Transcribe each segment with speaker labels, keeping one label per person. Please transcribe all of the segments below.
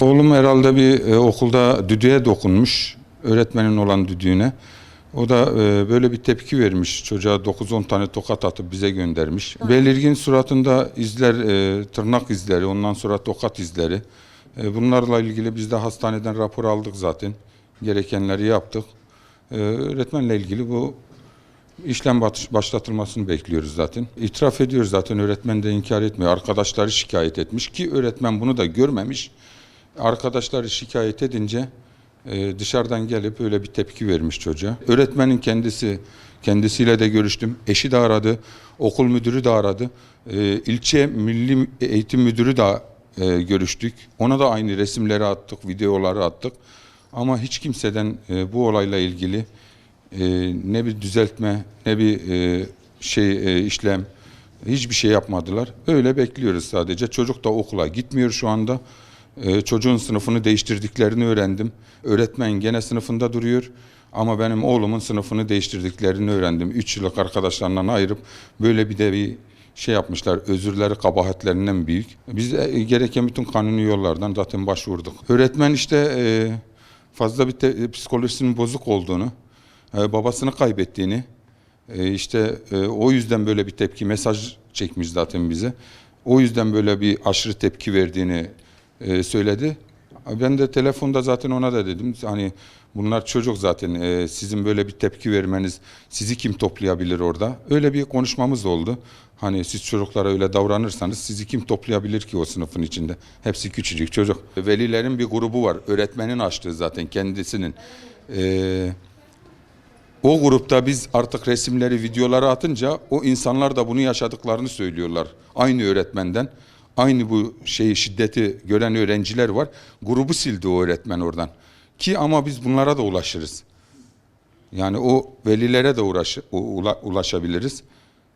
Speaker 1: Oğlum herhalde bir e, okulda düdüğe dokunmuş. Öğretmenin olan düdüğüne. O da e, böyle bir tepki vermiş. Çocuğa 9-10 tane tokat atıp bize göndermiş. Belirgin suratında izler, e, tırnak izleri, ondan sonra tokat izleri. E, bunlarla ilgili biz de hastaneden rapor aldık zaten. Gerekenleri yaptık. E, öğretmenle ilgili bu işlem batış- başlatılmasını bekliyoruz zaten. İtiraf ediyor zaten öğretmen de inkar etmiyor. Arkadaşları şikayet etmiş ki öğretmen bunu da görmemiş. Arkadaşları şikayet edince e, dışarıdan gelip öyle bir tepki vermiş çocuğa. Öğretmenin kendisi kendisiyle de görüştüm. Eşi de aradı. Okul müdürü de aradı. E, ilçe milli eğitim müdürü de e, görüştük. Ona da aynı resimleri attık, videoları attık. Ama hiç kimseden bu olayla ilgili ne bir düzeltme ne bir şey işlem hiçbir şey yapmadılar. Öyle bekliyoruz sadece. Çocuk da okula gitmiyor şu anda. E, çocuğun sınıfını değiştirdiklerini öğrendim. Öğretmen gene sınıfında duruyor. Ama benim oğlumun sınıfını değiştirdiklerini öğrendim. Üç yıllık arkadaşlarından ayırıp böyle bir de bir şey yapmışlar. Özürleri kabahatlerinden büyük. Biz de gereken bütün kanuni yollardan zaten başvurduk. Öğretmen işte e, fazla bir te- psikolojisinin bozuk olduğunu, e, babasını kaybettiğini, e, işte e, o yüzden böyle bir tepki mesaj çekmiş zaten bize. O yüzden böyle bir aşırı tepki verdiğini e, söyledi. Ben de telefonda zaten ona da dedim hani bunlar çocuk zaten e, sizin böyle bir tepki vermeniz sizi kim toplayabilir orada? Öyle bir konuşmamız oldu. Hani siz çocuklara öyle davranırsanız sizi kim toplayabilir ki o sınıfın içinde? Hepsi küçücük çocuk. Velilerin bir grubu var. Öğretmenin açtığı zaten kendisinin. Eee o grupta biz artık resimleri, videoları atınca o insanlar da bunu yaşadıklarını söylüyorlar. Aynı öğretmenden, aynı bu şeyi şiddeti gören öğrenciler var. Grubu sildi o öğretmen oradan. Ki ama biz bunlara da ulaşırız. Yani o velilere de uğraş, ulaşabiliriz.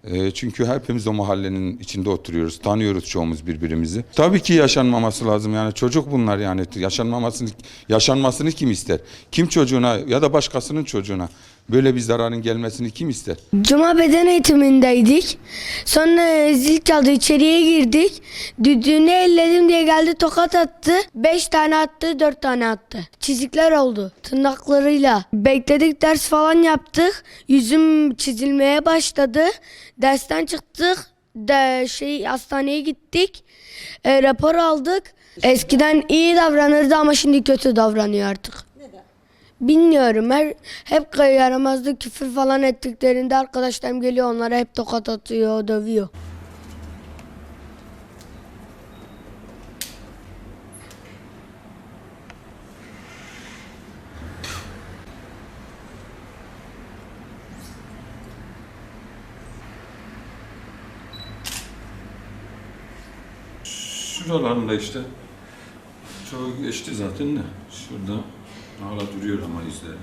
Speaker 1: E, çünkü hepimiz o mahallenin içinde oturuyoruz. Tanıyoruz çoğumuz birbirimizi. Tabii ki yaşanmaması lazım. Yani çocuk bunlar yani. Yaşanmamasını yaşanmasını kim ister? Kim çocuğuna ya da başkasının çocuğuna böyle bir zararın gelmesini kim ister?
Speaker 2: Cuma beden eğitimindeydik. Sonra zil çaldı içeriye girdik. Düdüğünü elledim diye geldi tokat attı. Beş tane attı dört tane attı. Çizikler oldu tırnaklarıyla. Bekledik ders falan yaptık. Yüzüm çizilmeye başladı. Dersten çıktık. De şey hastaneye gittik. E, rapor aldık. Eskiden iyi davranırdı ama şimdi kötü davranıyor artık. Bilmiyorum. Her hep yaramazlık küfür falan ettiklerinde arkadaşlarım geliyor onlara hep tokat atıyor, dövüyor.
Speaker 1: Şuralarında işte. Çoğu geçti zaten de. Şurada hala duruyor ama izleri.